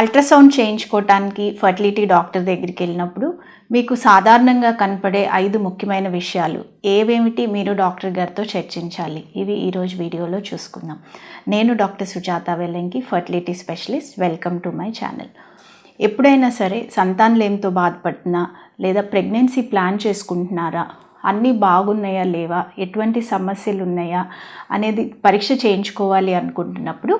Ultrasound చేయించుకోవటానికి fertility doctor దగ్గరికి వెళ్ళినప్పుడు మీకు సాధారణంగా కనపడే ఐదు ముఖ్యమైన విషయాలు. ఏవేమిటి మీరు డాక్టర్ గారితో చర్చించాలి? ఇవి ఈరోజు వీడియోలో చూసుకుందాం. నేను doctor Sujatha Vellanki fertility specialist. Welcome to my channel. ఎప్పుడైనా సరే సంతానలేమితో బాధపడుతున్నా లేదా ప్రెగ్నెన్సీ ప్లాన్ చేసుకుంటున్నారా? అన్నీ బాగున్నాయా లేవా? ఎటువంటి సమస్యలు ఉన్నాయా? అనేది పరీక్ష చేయించుకోవాలి అనుకుంటున్నప్పుడు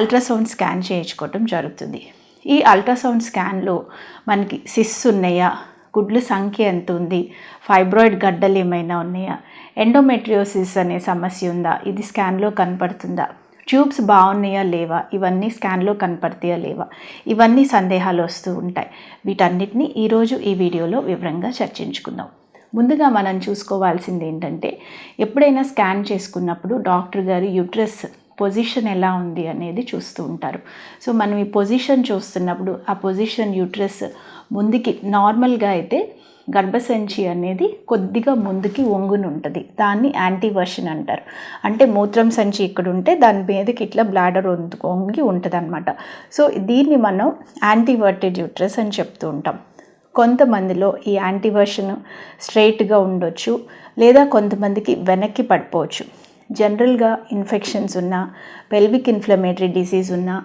అల్ట్రాసౌండ్ స్కాన్ చేయించుకోవటం జరుగుతుంది. ఈ అల్ట్రాసౌండ్ స్కాన్లో మనకి సిస్ ఉన్నాయా? గుడ్ల సంఖ్య ఎంత ఉంది? ఫైబ్రాయిడ్ గడ్డలు ఏమైనా ఉన్నాయా? ఎండోమెట్రియోసిస్ అనే సమస్య ఉందా? ఇది స్కాన్లో కనపడుతుందా? ట్యూబ్స్ బాగున్నాయా లేవా? ఇవన్నీ స్కాన్లో కనపడతాయా లేవా? ఇవన్నీ సందేహాలు వస్తూ ఉంటాయి. వీటన్నిటిని ఈరోజు ఈ వీడియోలో వివరంగా చర్చించుకుందాం. ముందుగా మనం చూసుకోవాల్సింది ఏంటంటే ఎప్పుడైనా స్కాన్ చేసుకున్నప్పుడు డాక్టర్ గారు యూట్రస్ పొజిషన్ ఎలా ఉంది అనేది చూస్తూ ఉంటారు. సో మనం ఈ పొజిషన్ చూస్తున్నప్పుడు ఆ పొజిషన్ యూట్రస్ ముందుకి నార్మల్గా అయితే గర్భసంచి అనేది కొద్దిగా ముందుకి వంగుని ఉంటుంది. దాన్ని యాంటీవర్షన్ అంటారు. అంటే మూత్రం సంచి ఇక్కడ ఉంటే దాని మీదకి ఇట్లా బ్లాడర్ వంగి ఉంటుంది అనమాట సో దీన్ని మనం యాంటీవర్టెడ్ యూట్రస్ అని చెప్తూ ఉంటాం. కొంతమందిలో ఈ యాంటీవర్షన్ స్ట్రైట్గా ఉండొచ్చు లేదా కొంతమందికి వెనక్కి పడిపోవచ్చు. జనరల్గా ఇన్ఫెక్షన్స్ ఉన్న పెల్విక్ ఇన్ఫ్లమేటరీ డిసీజ్ ఉన్న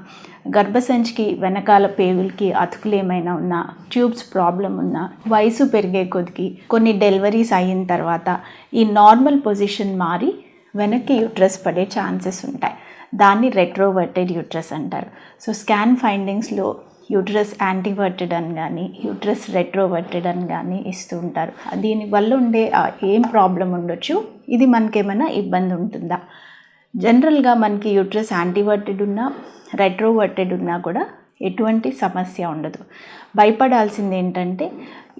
గర్భసంచికి వెనకాల పేగులకి అతుకులు ఏమైనా ఉన్నా ట్యూబ్స్ ప్రాబ్లం ఉన్నా వయసు పెరిగే కొద్దికి కొన్ని డెలివరీస్ అయిన తర్వాత ఈ నార్మల్ పొజిషన్ మారి వెనక్కి యూట్రస్ పడే ఛాన్సెస్ ఉంటాయి. దాన్ని రెట్రోవర్టెడ్ యూట్రస్ అంటారు. సో స్కాన్ ఫైండింగ్స్లో యూట్రస్ యాంటీవర్టెడ్ అని కానీ యూట్రస్ రెట్రోవర్టెడ్ అని కానీ ఇస్తూ ఉంటారు. దీనివల్ల ఉండే ఏం ప్రాబ్లం ఉండొచ్చు? ఇది మనకేమైనా ఇబ్బంది ఉంటుందా? జనరల్గా మనకి యూట్రస్ యాంటీవర్టెడ్ ఉన్నా రెట్రోవర్టెడ్ ఉన్నా కూడా ఎటువంటి సమస్య ఉండదు. భయపడాల్సింది ఏంటంటే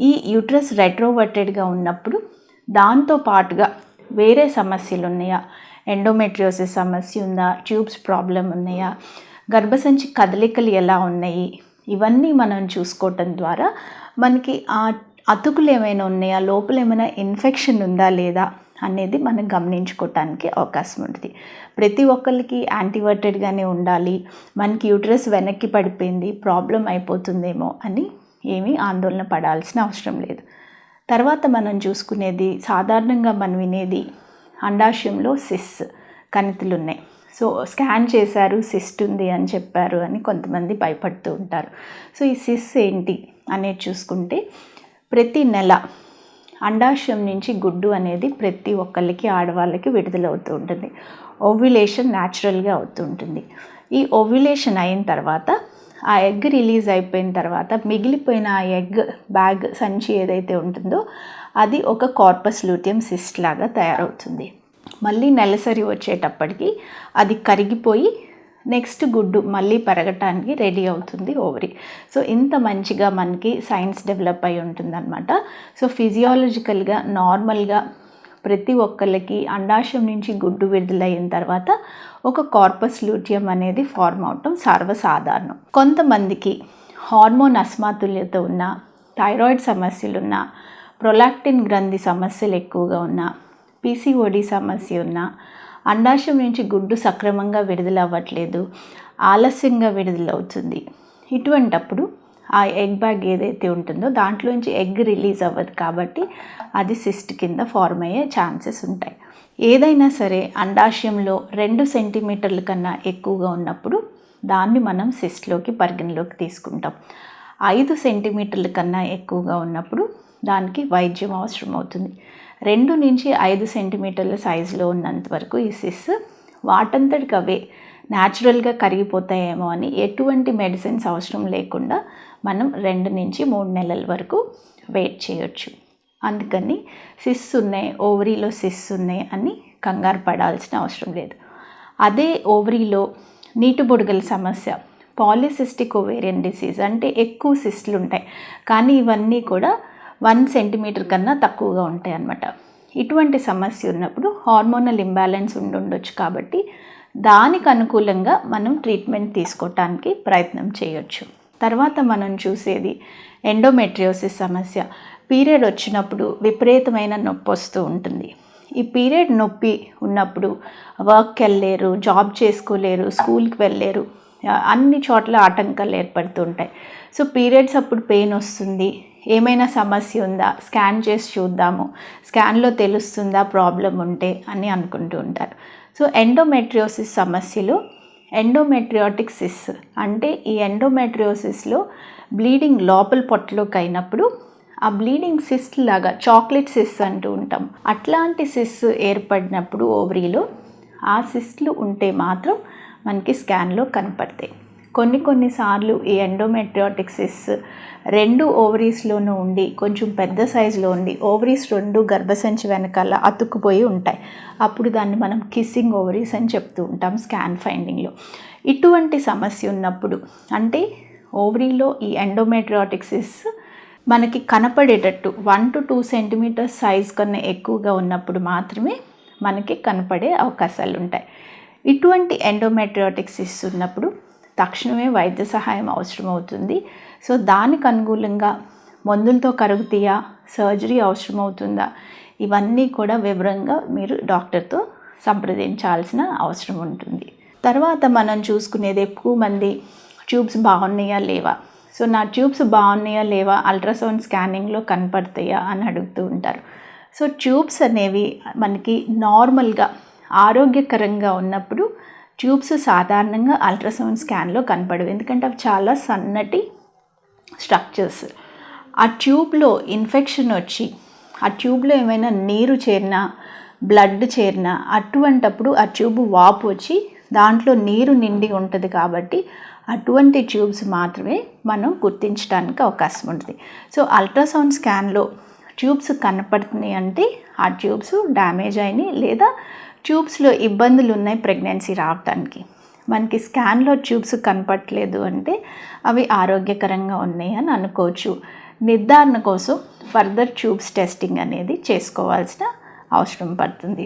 ఈ యూట్రస్ రెట్రోవర్టెడ్గా ఉన్నప్పుడు దాంతో పాటుగా వేరే సమస్యలు ఉన్నాయా? ఎండోమెట్రియోసిస్ సమస్య ఉందా? ట్యూబ్స్ ప్రాబ్లం ఉన్నాయా? గర్భసంచి కదలికలు ఎలా ఉన్నాయి? ఇవన్నీ మనం చూసుకోవటం ద్వారా మనకి ఆ అతుకులు ఏమైనా ఉన్నాయా? లోపల ఏమైనా ఇన్ఫెక్షన్ ఉందా లేదా? అనేది మనం గమనించుకోవటానికి అవకాశం ఉంటుంది. ప్రతి ఒక్కరికి యాంటీవర్టెడ్గానే ఉండాలి. మనకి యూట్రస్ వెనక్కి పడిపోయింది ప్రాబ్లం అయిపోతుందేమో అని ఏమీ ఆందోళన పడాల్సిన అవసరం లేదు. తర్వాత మనం చూసుకునేది సాధారణంగా మనం వినేది అండాశయంలో సిస్ కణితులు ఉన్నాయి. సో స్కాన్ చేశారు సిస్ట్ ఉంది అని చెప్పారు అని కొంతమంది భయపడుతూ ఉంటారు. సో ఈ సిస్ ఏంటి అనేది చూసుకుంటే ప్రతి నెల అండాశయం నుంచి గుడ్డు అనేది ప్రతి ఒక్కరికి ఆడవాళ్ళకి విడుదలవుతూ ఉంటుంది. ఓవ్యులేషన్ న్యాచురల్గా అవుతూ ఉంటుంది. ఈ ఓవ్యులేషన్ అయిన తర్వాత ఆ ఎగ్ రిలీజ్ అయిపోయిన తర్వాత మిగిలిపోయిన ఆ ఎగ్ బ్యాగ్ సంచి ఏదైతే ఉంటుందో అది ఒక కార్పస్ లూటియం సిస్ట్ లాగా తయారవుతుంది. మళ్ళీ నెలసరి వచ్చేటప్పటికి అది కరిగిపోయి నెక్స్ట్ గుడ్డు మళ్ళీ పెరగటానికి రెడీ అవుతుంది ఓవరీ సో ఇంత మంచిగా మనకి సైన్స్ డెవలప్ అయి ఉంటుందన్నమాట. సో ఫిజియాలజికల్గా నార్మల్గా ప్రతి ఒక్కరికి అండాశయం నుంచి గుడ్డు విడుదలైన తర్వాత ఒక కార్పస్ లూటియం అనేది ఫార్మ్ అవటం సర్వసాధారణం. కొంతమందికి హార్మోన్ అస్మాతుల్యత ఉన్న థైరాయిడ్ సమస్యలు ఉన్న ప్రొలాక్టిన్ గ్రంథి సమస్యలు ఎక్కువగా ఉన్నా పీసీఓడి సమస్య ఉన్న అండాశయం నుంచి గుడ్డు సక్రమంగా విడుదల అవ్వట్లేదు ఆలస్యంగా విడుదలవుతుంది. ఇటువంటప్పుడు ఆ ఎగ్ బ్యాగ్ ఏదైతే ఉంటుందో దాంట్లోంచి ఎగ్ రిలీజ్ అవ్వదు కాబట్టి అది సిస్ట్ కింద ఫార్మ్ అయ్యే ఛాన్సెస్ ఉంటాయి. ఏదైనా సరే అండాశయంలో రెండు సెంటీమీటర్ల కన్నా ఎక్కువగా ఉన్నప్పుడు దాన్ని మనం సిస్ట్లోకి పరిగణలోకి తీసుకుంటాం. ఐదు సెంటీమీటర్ల కన్నా ఎక్కువగా ఉన్నప్పుడు దానికి వైద్యం అవసరం అవుతుంది రెండు నుంచి ఐదు సెంటీమీటర్ల సైజులో ఉన్నంత వరకు ఈ సిస్ వాటంతటికి అవే న్యాచురల్గా కరిగిపోతాయేమో అని ఎటువంటి మెడిసిన్స్ అవసరం లేకుండా మనం రెండు నుంచి మూడు నెలల వరకు వెయిట్ చేయొచ్చు. అందుకని సిస్ ఉన్నాయి ఓవరీలో సిస్ ఉన్నాయి అని కంగారు పడాల్సిన అవసరం లేదు. అదే ఓవరీలో నీటి బొడుగల సమస్య పాలిసిస్టిక్ ఓవేరియన్ డిసీజ్ అంటే ఎక్కువ సిస్టులు ఉంటాయి కానీ ఇవన్నీ కూడా వన్ సెంటీమీటర్ కన్నా తక్కువగా ఉంటాయి అన్నమాట ఇటువంటి సమస్య ఉన్నప్పుడు హార్మోనల్ ఇంబ్యాలెన్స్ ఉండుండొచ్చు కాబట్టి దానికి అనుకూలంగా మనం ట్రీట్మెంట్ తీసుకోవటానికి ప్రయత్నం చేయొచ్చు. తర్వాత మనం చూసేది ఎండోమెట్రియోసిస్ సమస్య. పీరియడ్ వచ్చినప్పుడు విపరీతమైన నొప్పి వస్తూ ఉంటుంది. ఈ పీరియడ్ నొప్పి ఉన్నప్పుడు వర్క్కి వెళ్ళలేరు జాబ్ చేసుకోలేరు స్కూల్కి వెళ్ళలేరు అన్ని చోట్ల ఆటంకాలు ఏర్పడుతూ ఉంటాయి. సో పీరియడ్స్ అప్పుడు పెయిన్ వస్తుంది. ఏమైనా సమస్య ఉందా? స్కాన్ చేసి చూద్దాము. స్కాన్లో తెలుస్తుందా ప్రాబ్లం ఉంటే అని అనుకుంటూ ఉంటారు. సో ఎండోమెట్రియోసిస్ సమస్యలు ఎండోమెట్రియాటిక్ సిస్ అంటే ఈ ఎండోమెట్రియోసిస్లో బ్లీడింగ్ లోపల పొట్టలోకి అయినప్పుడు ఆ బ్లీడింగ్ సిస్ట్ లాగా చాక్లెట్ సిస్ అంటూ ఉంటాం. అట్లాంటి సిస్ ఏర్పడినప్పుడు ఓవరీలో ఆ సిస్ట్లు ఉంటే మాత్రం మనకి స్కాన్లో కనపడతాయి. కొన్ని కొన్నిసార్లు ఈ ఎండోమెట్రియాటిక్సిస్ రెండు ఓవరీస్లోనూ ఉండి కొంచెం పెద్ద సైజులో ఉండి ఓవరీస్ రెండు గర్భసంచి వెనకాల అతుక్కుపోయి ఉంటాయి. అప్పుడు దాన్ని మనం కిస్సింగ్ ఓవరీస్ అని చెప్తూ ఉంటాం స్కాన్ ఫైండింగ్లో ఇటువంటి సమస్య ఉన్నప్పుడు అంటే ఓవరీలో ఈ ఎండోమెట్రియాటిక్సిస్ మనకి కనపడేటట్టు one to two centimetres size కన్నా ఎక్కువగా ఉన్నప్పుడు మాత్రమే మనకి కనపడే అవకాశాలు ఉంటాయి ఇటువంటి ఎండోమెట్రియాటిక్సిస్ ఉన్నప్పుడు తక్షణమే వైద్య సహాయం అవసరమవుతుంది. సో దానికి అనుకూలంగా మందులతో కరుగుతీయా సర్జరీ అవసరం అవుతుందా ఇవన్నీ కూడా వివరంగా మీరు డాక్టర్తో సంప్రదించాల్సిన అవసరం ఉంటుంది. తర్వాత మనం చూసుకునేది ఎక్కువ మంది ట్యూబ్స్ బాగున్నాయా లేవా? సో నా ట్యూబ్స్ బాగున్నాయా లేవా? అల్ట్రాసౌండ్ స్కానింగ్లో కనపడతాయా అని అడుగుతూ ఉంటారు. సో ట్యూబ్స్ అనేవి మనకి నార్మల్గా ఆరోగ్యకరంగా ఉన్నప్పుడు ట్యూబ్స్ సాధారణంగా అల్ట్రాసౌండ్ స్కాన్లో కనపడవు. ఎందుకంటే అవి చాలా సన్నటి స్ట్రక్చర్స్. ఆ ట్యూబ్లో ఇన్ఫెక్షన్ వచ్చి ఆ ట్యూబ్లో ఏమైనా నీరు చేరినా బ్లడ్ చేరినా అటువంటప్పుడు ఆ ట్యూబ్ వాపు వచ్చి దాంట్లో నీరు నిండి ఉంటుంది కాబట్టి అటువంటి ట్యూబ్స్ మాత్రమే మనం గుర్తించడానికి అవకాశం ఉంటుంది. సో అల్ట్రాసౌండ్ స్కాన్లో ట్యూబ్స్ కనపడుతున్నాయి అంటే ఆ ట్యూబ్స్ డ్యామేజ్ అయినాయి లేదా ట్యూబ్స్లో ఇబ్బందులు ఉన్నాయి ప్రెగ్నెన్సీ రావడానికి మనకి స్కాన్లో ట్యూబ్స్ కనపట్లేదు అంటే అవి ఆరోగ్యకరంగా ఉన్నాయి అని అనుకోవచ్చు. నిర్ధారణ కోసం ఫర్దర్ ట్యూబ్స్ టెస్టింగ్ అనేది చేసుకోవాల్సిన అవసరం పడుతుంది.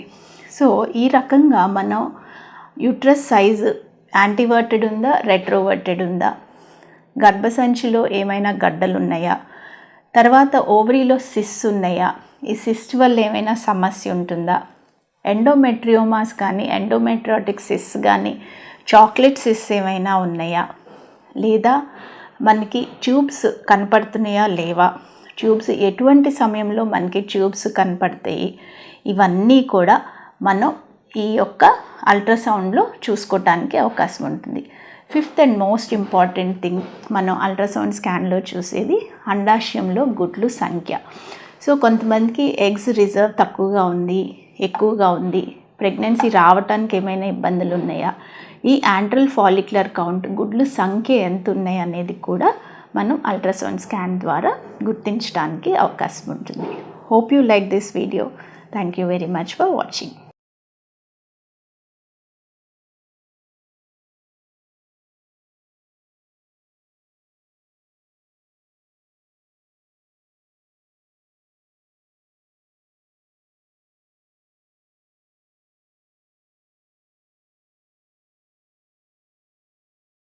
సో ఈ రకంగా మనం యూట్రస్ సైజు యాంటీవర్టెడ్ ఉందా రెట్రోవర్టెడ్ ఉందా? గర్భసంచిలో ఏమైనా గడ్డలు ఉన్నాయా తర్వాత ఓవరీలో సిస్ ఉన్నాయా? ఈ సిస్ట్ వల్ల ఏమైనా సమస్య ఉంటుందా? ఎండోమెట్రియోమాస్ కానీ ఎండోమెట్రియాటిక్ సిస్ కానీ చాక్లెట్ సిస్ ఏమైనా ఉన్నాయా? లేదా మనకి ట్యూబ్స్ కనపడుతున్నాయా లేవా? ట్యూబ్స్ ఎటువంటి సమయంలో మనకి ట్యూబ్స్ కనపడతాయి? ఇవన్నీ కూడా మనం ఈ యొక్క అల్ట్రాసౌండ్లో చూసుకోవటానికి అవకాశం ఉంటుంది. Fifth and most important thing మనం అల్ట్రాసౌండ్ స్కాన్లో చూసేది అండాశయంలో గుడ్లు సంఖ్య. సో కొంతమందికి ఎగ్స్ రిజర్వ్ తక్కువగా ఉంది. ఎక్కువగా ఉంది. ప్రెగ్నెన్సీ రావటానికి ఏమైనా ఇబ్బందులు ఉన్నాయా ఈ యాంట్రల్ ఫాలిక్యులర్ కౌంట్ గుడ్లు సంఖ్య ఎంత ఉన్నాయి అనేది కూడా మనం అల్ట్రాసౌండ్ స్కాన్ ద్వారా గుర్తించడానికి అవకాశం ఉంటుంది. Hope you like this video thank you very much for watching